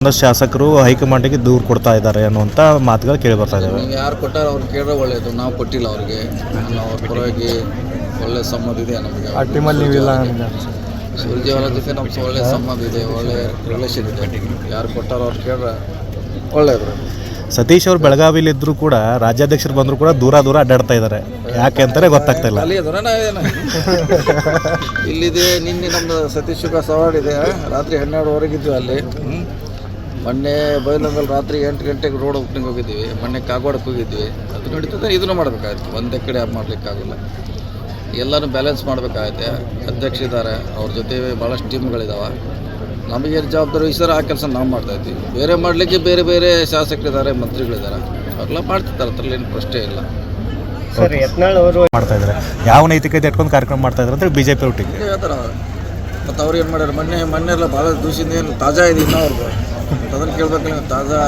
ಒಂದಷ್ಟು ಶಾಸಕರು ಹೈಕಮಾಂಡಿಗೆ ದೂರು ಕೊಡ್ತಾ ಇದ್ದಾರೆ ಅನ್ನುವಂಥ ಮಾತುಗಳು ಕೇಳಿ ಬರ್ತಾ ಇದ್ದಾವೆ ಯಾರು ಕೊಟ್ಟಾರ ಅವ್ರು ಕೇಳಿದ್ರೆ ಒಳ್ಳೆಯದು ನಾವು ಕೊಟ್ಟಿಲ್ಲ ಅವ್ರಿಗೆ. ನಾವು ಅವ್ರ ಪರವಾಗಿ ಒಳ್ಳೆ ಸಂಬಂಧ ಇದೆ ನಮಗೆ. ಆ ಟೀಮಲ್ಲಿ ನೀವಿಲ್ಲ ಸೂರ್ಜೇವಾಲ ಜೊತೆ ನಮ್ಗೆ ಒಳ್ಳೆ ಸಂಬಂಧ ಇದೆ ಒಳ್ಳೆ ರಿಲೇಷನ್ ಇದೆ. ಯಾರು ಕೊಟ್ಟಾರೋ ಅವ್ರು ಕೇಳಿದ್ರೆ ಒಳ್ಳೆಯದು ಸತೀಶ್ ಅವರು ಬೆಳಗಾವಿಲಿ ಇದ್ರು ಕೂಡ ರಾಜ್ಯಾಧ್ಯಕ್ಷರು ಬಂದರೂ ಕೂಡ ದೂರ ದೂರ ಅಡ್ಡಾಡ್ತಾ ಇದ್ದಾರೆ ಯಾಕೆ ಅಂತಾನೆ ಗೊತ್ತಾಗ್ತಾ ಇಲ್ಲ. ಅಲ್ಲಿ ಇಲ್ಲಿದೆ ನಿನ್ನೆ ನಮ್ಮ ಸತೀಶ್ ಸವಾಡ್ ಇದೆ. ರಾತ್ರಿ ಹನ್ನೆರಡುವರೆಗಿದ್ವಿ ಅಲ್ಲಿ. ಹ್ಮ್. ಮೊನ್ನೆ ಬೈಲಂಗಲ್ ರಾತ್ರಿ ಎಂಟು ಗಂಟೆಗೆ ರೋಡ್ ಓಪನಿಂಗ್ ಹೋಗಿದ್ವಿ ಮೊನ್ನೆ ಕಾಗವಾಡಕ್ಕೆ ಹೋಗಿದ್ವಿ ಅದು ನಡೀತದೆ ಇದನ್ನು ಮಾಡಬೇಕಾಗುತ್ತೆ. ಒಂದೇ ಕಡೆ ಮಾಡಲಿಕ್ಕಾಗಲ್ಲ. ಎಲ್ಲನೂ ಬ್ಯಾಲೆನ್ಸ್ ಮಾಡಬೇಕಾಗತ್ತೆ. ಅಧ್ಯಕ್ಷ ಇದ್ದಾರೆ ಅವ್ರ ಜೊತೆ ಭಾಳಷ್ಟು ಟೀಮ್ಗಳಿದ್ದಾವೆ ನಮಗೇನು ಜವಾಬ್ದಾರಿ ವಹಿಸಿದ್ರೆ ಆ ಕೆಲಸ ನಾವು ಮಾಡ್ತಾ ಇದ್ದೀವಿ. ಬೇರೆ ಮಾಡಲಿಕ್ಕೆ ಬೇರೆ ಬೇರೆ ಶಾಸಕರಿದ್ದಾರೆ ಮಂತ್ರಿಗಳಿದ್ದಾರೆ. ಅವ್ರೆಲ್ಲ ಮಾಡ್ತಿರ್ತಾರೆ ಅದರಲ್ಲಿ ಏನು ಪ್ರಶ್ನೆ ಇಲ್ಲ. ಸರ್ ಯತ್ನಾಳ್ ಅವರು ಮಾಡ್ತಾ ಇದ್ದಾರೆ. ಯಾವ ನೈತಿಕತೆ ಇಟ್ಕೊಂಡು ಕಾರ್ಯಕ್ರಮ ಮಾಡ್ತಾ ಇದ್ದಾರೆ ಅಂತ ಬಿ ಜೆ ಪಿ ಒಟ್ಟಿಗೆ. ಇಲ್ಲೇ ಮತ್ತು ಅವ್ರು ಏನು ಮಾಡ್ಯಾರ? ಮೊನ್ನೆ ಮೊನ್ನೆ ಎಲ್ಲ ಭಾಳ ದಿವಸದಿಂದ ಏನು ತಾಜಾ ಇದೆ ಇನ್ನೂ ಅವ್ರದ್ದು ಅದನ್ನು ಕೇಳಬೇಕಲ್ಲ ತಾಜಾ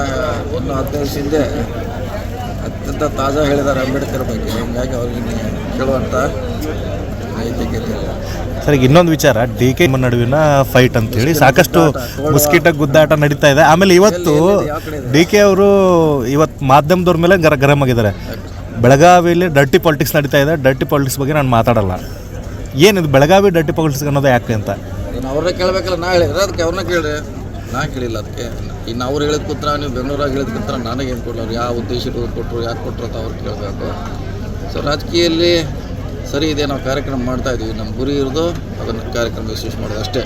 ಒಂದು ಹದಿನೈದು ದಿವಸ ಹಿಂದೆ ಅತ್ಯಂತ ತಾಜಾ ಹೇಳಿದ್ದಾರೆ ಅಂಬೇಡ್ಕರ್ ಬಗ್ಗೆ. ಹೀಗಾಗಿ ಅವ್ರಿಗೆ ಕೇಳುವಂಥ ಸರ್ ಈಗ ಇನ್ನೊಂದು ವಿಚಾರ ಡಿ ಕೆ ನಡುವಿನ ಫೈಟ್ ಅಂತ ಹೇಳಿ ಸಾಕಷ್ಟು ಮುಸ್ಕಿಟ ಗುದ್ದಾಟ ನಡೀತಾ ಇದೆ. ಆಮೇಲೆ ಇವತ್ತು ಡಿ ಕೆ ಅವರು ಇವತ್ತು ಮಾಧ್ಯಮದವ್ರ ಮೇಲೆ ಗರ ಗರಂ ಆಗಿದ್ದಾರೆ. ಬೆಳಗಾವಿಯಲ್ಲಿ ಡರ್ಟಿ ಪಾಲಿಟಿಕ್ಸ್ ನಡೀತಾ ಇದೆ. ಡರ್ಟಿ ಪಾಲಿಟಿಕ್ಸ್ ಬಗ್ಗೆ ನಾನು ಮಾತಾಡಲ್ಲ. ಏನಿದು ಬೆಳಗಾವಿ ಡರ್ಟಿ ಪಾಲಿಟಿಕ್ಸ್ ಅನ್ನೋದು ಯಾಕೆ ಅಂತ? ಅವ್ರನ್ನೇ ಕೇಳಬೇಕಲ್ಲ ನಾ ಹೇಳಿದ್ರೆ ಅದಕ್ಕೆ ಅವ್ರನ್ನ ಕೇಳಿ ನಾ ಕೇಳಿಲ್ಲ ಅದಕ್ಕೆ. ಇನ್ನು ಅವ್ರು ಹೇಳಿದ ಕೂತ್ರ ನೀವು ಬೆಂಗಳೂರಾಗ ಹೇಳಿದ ಕೂತ್ರ ನನಗೇನು ಅವ್ರು ಯಾವ ಉದ್ದೇಶ ಇಟ್ಟು ಕೊಟ್ಟರು ಯಾಕೆ ಕೊಟ್ಟರು ಅಂತ ಅವ್ರು ಕೇಳಬೇಕು. ಸೊ ರಾಜಕೀಯಲ್ಲಿ ಸರಿ ಇದೆ, ನಾವು ಕಾರ್ಯಕ್ರಮ ಮಾಡ್ತಾ ಇದೀವಿ. ನಮ್ಮ ಗುರಿ ಇರೋದು ಅದನ್ನು ಕಾರ್ಯಕ್ರಮ ಯಶಸ್ವಿ ಮಾಡೋದು ಅಷ್ಟೇ.